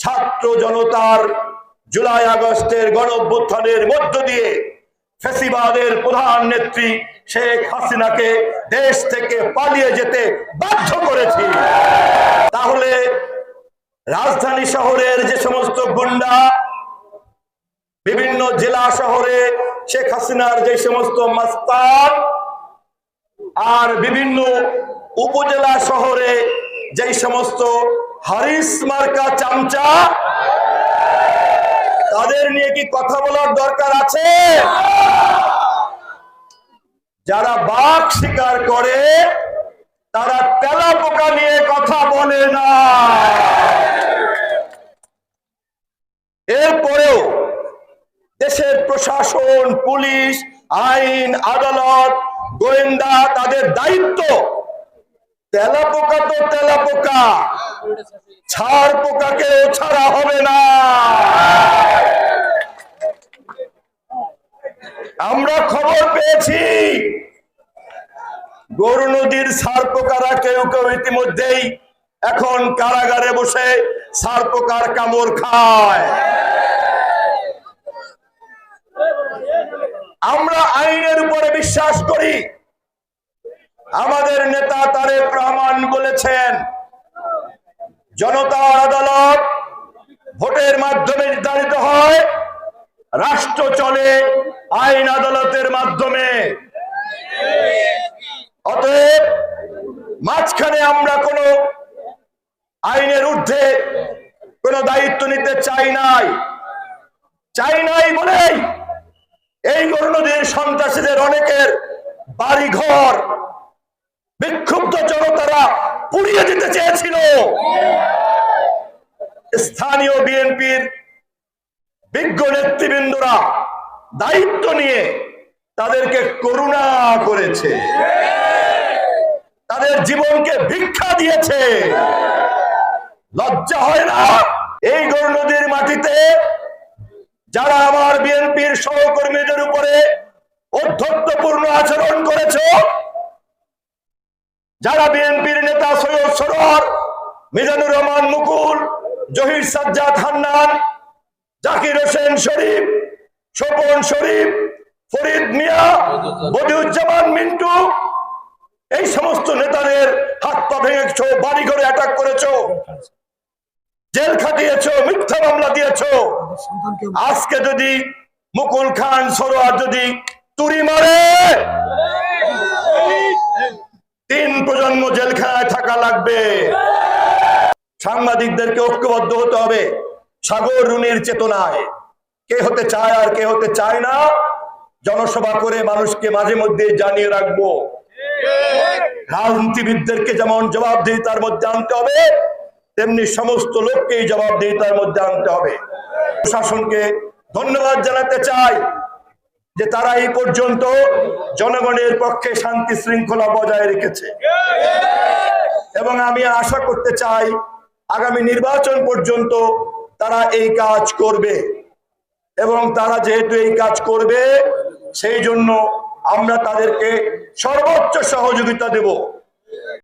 ছাত্র জনতার জুলাই আগস্টের গণ অভ্যুত্থানের মধ্য দিয়ে ফেসিবাদের প্রধান নেত্রী শেখ হাসিনাকে দেশ থেকে পালিয়ে যেতে বাধ্য করেছি। তাহলে রাজধানী শহরের যে সমস্ত গুন্ডা, বিভিন্ন জেলা শহরে শেখ হাসিনার যে সমস্ত মাস্তান, আর বিভিন্ন উপজেলা শহরে যে সমস্ত হারিস মার্কা চামচা। তাদের নিয়ে কি কথা বলার দরকার আছে? যারা বাঘ শিকার করে, তারা তেলা পোকা নিয়ে কথা বলে না। এরপরেও দেশের প্রশাসন, পুলিশ, আইন, আদালত, গোয়েন্দা, তাদের দায়িত্ব তেলা পোকা তো তেলা পোকা। ছাড় পোকাকে ছাড়া হবে না। আমরা খবর পেয়েছি। গরু নদীর সার পোকারা কেউ কেউ ইতিমধ্যেই এখন কারাগারে বসে সার পোকার কামড় খায়। আমরা আইনের উপরে বিশ্বাস করি। আমাদের নেতা তারেক রহমান বলেছেন। জনতার আদালত ভোটের মাধ্যমে নির্ধারিত হয়, রাষ্ট্র চলে আইন আদালতের মাধ্যমে। অতএব মাঝখানে আমরা কোনো আইনের ঊর্ধ্বে কোনো দায়িত্ব নিতে চাই নাই। চাই নাই বলেই এই গরুনদীর সন্ত্রাসীদের অনেকের বাড়ি ঘর বিক্ষুব্ধ জনতারা পুড়িয়ে দিতে চেয়েছিল। স্থানীয় বিএনপির বিজ্ঞ নেতৃবৃন্দরা দায়িত্ব নিয়ে তাদেরকে করুণা করেছে। তাদের জীবনকে ভিক্ষা দিয়েছে। লজ্জা হয় না? এই গরু নদীর মাটিতে যারা আমার বিএনপির সহকর্মীদের উপরে যারা বিএনপির নেতা সৈয়দ সরোয়ার, মিজানুর রহমান মুকুল, জহির সাজ্জাদ হান্নান, জাকির হোসেন শরীফ, স্বপন শরীফ, ফরিদ মিয়া, বদিউজ্জামান মিন্টু, এই সমস্ত নেতাদের হাত পা ভেঙেছ, বাড়ি ঘরে অ্যাটাক করেছ, জেল খাটিয়েছ, মিথ্যা মামলা দিয়েছ। আজকে যদি মুকুল খান, সরোয়ার যদি তুড়ি মারে সাংবাদিকদেরকে ঐক্যবদ্ধ হতে হবে। সাগর রুনির চেতনায়। কে হতে চায় আর কে হতে চায় না, জনসভা করে মানুষকে মাঝে মধ্যে জানিয়ে রাখব। রাজনীতিবিদদেরকে যেমন জবাবদিহিতার মধ্যে আনতে হবে, তেমনি সমস্ত লোককেই জবাবদিহিতার মধ্যে আনতে হবে। প্রশাসনকে ধন্যবাদ জানাতে চাই যে তারা এই পর্যন্ত জনগণের পক্ষে শান্তি শৃঙ্খলা বজায় রেখেছে। এবং আমি আশা করতে চাই আগামী নির্বাচন পর্যন্ত তারা এই কাজ করবে। এবং তারা যেহেতু এই কাজ করবে, সেই জন্য আমরা তাদেরকে সর্বোচ্চ সহযোগিতা দেব।